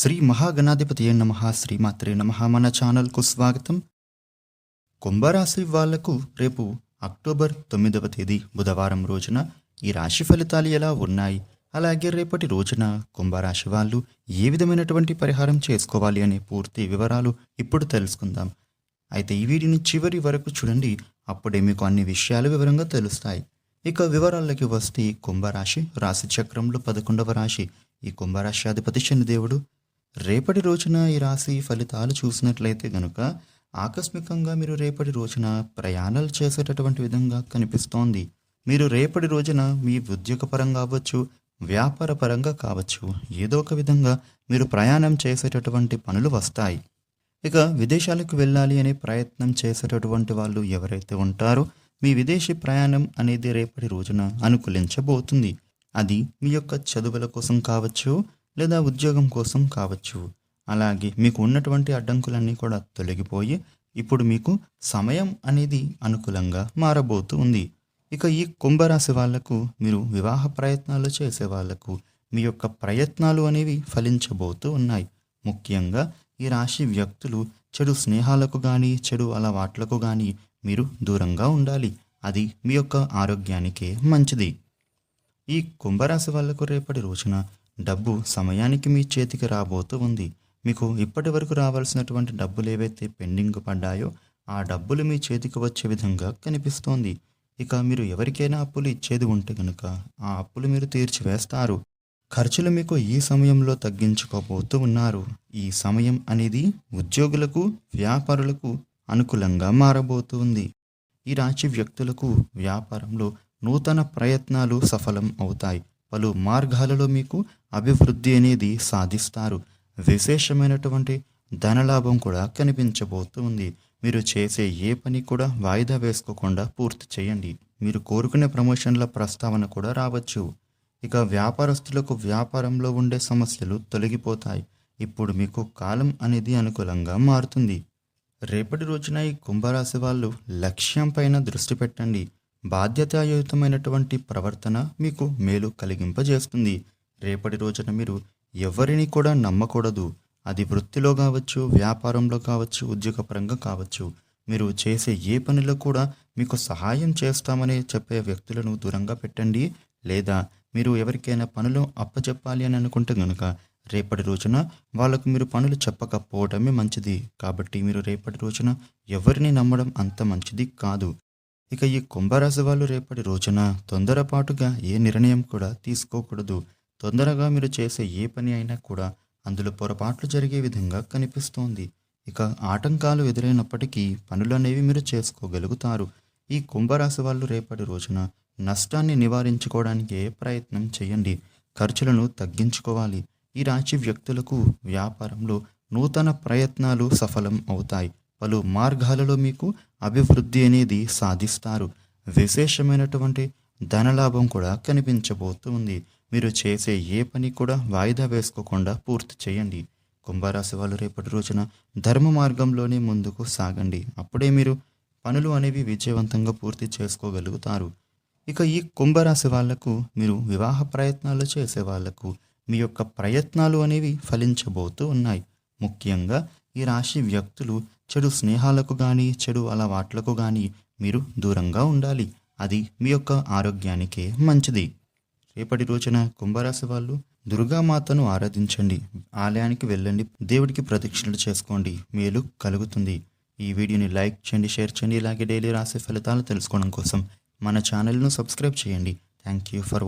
శ్రీ మహాగణాధిపతి నమ శ్రీమాత్రే నమ. మన ఛానల్కు స్వాగతం. కుంభరాశి వాళ్ళకు రేపు అక్టోబర్ తొమ్మిదవ తేదీ బుధవారం రోజున ఈ రాశి ఫలితాలు ఎలా ఉన్నాయి? అలాగే రేపటి రోజున కుంభరాశి వాళ్ళు ఏ విధమైనటువంటి పరిహారం చేసుకోవాలి అనే పూర్తి వివరాలు ఇప్పుడు తెలుసుకుందాం. అయితే ఈ వీడియోని చివరి వరకు చూడండి అప్పుడే మీకు అన్ని విషయాలు వివరంగా తెలుస్తాయి. ఇక వివరాలకి వస్తే కుంభరాశి రాశి చక్రంలో పదకొండవ రాశి. ఈ కుంభరాశి అధిపతి శనిదేవుడు రేపటి రోజున ఈ రాశి ఫలితాలు చూసినట్లయితే గనుక ఆకస్మికంగా మీరు రేపటి రోజున ప్రయాణాలు చేసేటటువంటి విధంగా కనిపిస్తోంది. మీరు రేపటి రోజున మీ ఉద్యోగపరంగా అవ్వచ్చు వ్యాపార పరంగా కావచ్చు ఏదో ఒక విధంగా మీరు ప్రయాణం చేసేటటువంటి పనులు వస్తాయి. ఇక విదేశాలకు వెళ్ళాలి అనే ప్రయత్నం చేసేటటువంటి వాళ్ళు ఎవరైతే ఉంటారో మీ విదేశీ ప్రయాణం అనేది రేపటి రోజున అనుకూలించబోతుంది. అది మీ యొక్క చదువుల కోసం కావచ్చు లేదా ఉద్యోగం కోసం కావచ్చు. అలాగే మీకు ఉన్నటువంటి అడ్డంకులన్నీ కూడా తొలగిపోయి ఇప్పుడు మీకు సమయం అనేది అనుకూలంగా మారబోతూ ఉంది. ఇక ఈ కుంభరాశి వాళ్ళకు మీరు వివాహ ప్రయత్నాలు చేసే వాళ్ళకు మీ యొక్క ప్రయత్నాలు అనేవి ఫలించబోతూ ఉన్నాయి. ముఖ్యంగా ఈ రాశి వ్యక్తులు చెడు స్నేహాలకు కానీ చెడు అలవాట్లకు కానీ మీరు దూరంగా ఉండాలి. అది మీ యొక్క ఆరోగ్యానికే మంచిది. ఈ కుంభరాశి వాళ్ళకు రేపటి రోజున డబ్బు సమయానికి మీ చేతికి రాబోతూ ఉంది. మీకు ఇప్పటి వరకు రావాల్సినటువంటి డబ్బులు ఏవైతే పెండింగ్ పడ్డాయో ఆ డబ్బులు మీ చేతికి వచ్చే విధంగా కనిపిస్తోంది. ఇక మీరు ఎవరికైనా అప్పులు ఇచ్చేది ఉంటే కనుక ఆ అప్పులు మీరు తీర్చివేస్తారు. ఖర్చులు మీకు ఈ సమయంలో తగ్గించుకోబోతూ ఉన్నారు. ఈ సమయం అనేది ఉద్యోగులకు వ్యాపారులకు అనుకూలంగా మారబోతుంది ఈ రాశి వ్యక్తులకు వ్యాపారంలో నూతన ప్రయత్నాలు సఫలం అవుతాయి. పలు మార్గాలలో మీకు అభివృద్ధి అనేది సాధిస్తారు. విశేషమైనటువంటి ధనలాభం కూడా కనిపించబోతుంది. మీరు చేసే ఏ పని కూడా వాయిదా వేసుకోకుండా పూర్తి చేయండి. మీరు కోరుకునే ప్రమోషన్ల ప్రస్తావన కూడా రావచ్చు. ఇక వ్యాపారస్తులకు వ్యాపారంలో ఉండే సమస్యలు తొలగిపోతాయి. ఇప్పుడు మీకు కాలం అనేది అనుకూలంగా మారుతుంది. రేపటి రోజున ఈ కుంభరాశి వాళ్ళు లక్ష్యం పైన దృష్టి పెట్టండి. బాధ్యతాయుతమైనటువంటి ప్రవర్తన మీకు మేలు కలిగింపజేస్తుంది. రేపటి రోజున మీరు ఎవరిని కూడా నమ్మకూడదు. అది వృత్తిలో కావచ్చు వ్యాపారంలో కావచ్చు ఉద్యోగపరంగా కావచ్చు. మీరు చేసే ఏ పనిలో కూడా మీకు సహాయం చేస్తామని చెప్పే వ్యక్తులను దూరంగా పెట్టండి. లేదా మీరు ఎవరికైనా పనులు అప్పచెప్పాలి అని అనుకుంటే గనుక రేపటి రోజున వాళ్ళకు మీరు పనులు చెప్పకపోవడమే మంచిది. కాబట్టి మీరు రేపటి రోజున ఎవరిని నమ్మడం అంత మంచిది కాదు. ఇక ఈ కుంభరాశి వాళ్ళు రేపటి రోజున తొందరపాటుగా ఏ నిర్ణయం కూడా తీసుకోకూడదు. తొందరగా మీరు చేసే ఏ పని అయినా కూడా అందులో పొరపాట్లు జరిగే విధంగా కనిపిస్తోంది. ఇక ఆటంకాలు ఎదురైనప్పటికీ పనులు అనేవి మీరు చేసుకోగలుగుతారు. ఈ కుంభరాశి వాళ్ళు రేపటి రోజున నష్టాన్ని నివారించుకోవడానికి ప్రయత్నం చేయండి. ఖర్చులను తగ్గించుకోవాలి. ఈ రాశి వ్యక్తులకు వ్యాపారంలో నూతన ప్రయత్నాలు సఫలం అవుతాయి. పలు మార్గాలలో మీకు అభివృద్ధి అనేది సాధిస్తారు. విశేషమైనటువంటి ధనలాభం కూడా కనిపించబోతుంది. మీరు చేసే ఏ పని కూడా వాయిదా వేసుకోకుండా పూర్తి చేయండి. కుంభరాశి వాళ్ళు రేపటి రోజున ధర్మ మార్గంలోనే ముందుకు సాగండి. అప్పుడే మీరు పనులు అనేవి విజయవంతంగా పూర్తి చేసుకోగలుగుతారు. ఇక ఈ కుంభరాశి వాళ్ళకు మీరు వివాహ ప్రయత్నాలు చేసే వాళ్ళకు మీ యొక్క ప్రయత్నాలు అనేవి ఫలించబోతూ ఉన్నాయి. ముఖ్యంగా ఈ రాశి వ్యక్తులు చెడు స్నేహాలకు కానీ చెడు అలవాట్లకు కానీ మీరు దూరంగా ఉండాలి. అది మీ యొక్క ఆరోగ్యానికే మంచిది. రేపటి రోజున కుంభరాశి వాళ్ళు దుర్గామాతను ఆరాధించండి. ఆలయానికి వెళ్ళండి. దేవుడికి ప్రదక్షిణలు చేసుకోండి. మేలు కలుగుతుంది. ఈ వీడియోని లైక్ చేయండి షేర్ చేయండి. ఇలాగే డైలీ రాసే ఫలితాలు తెలుసుకోవడం కోసం మన ఛానల్ను సబ్స్క్రైబ్ చేయండి. Thank you for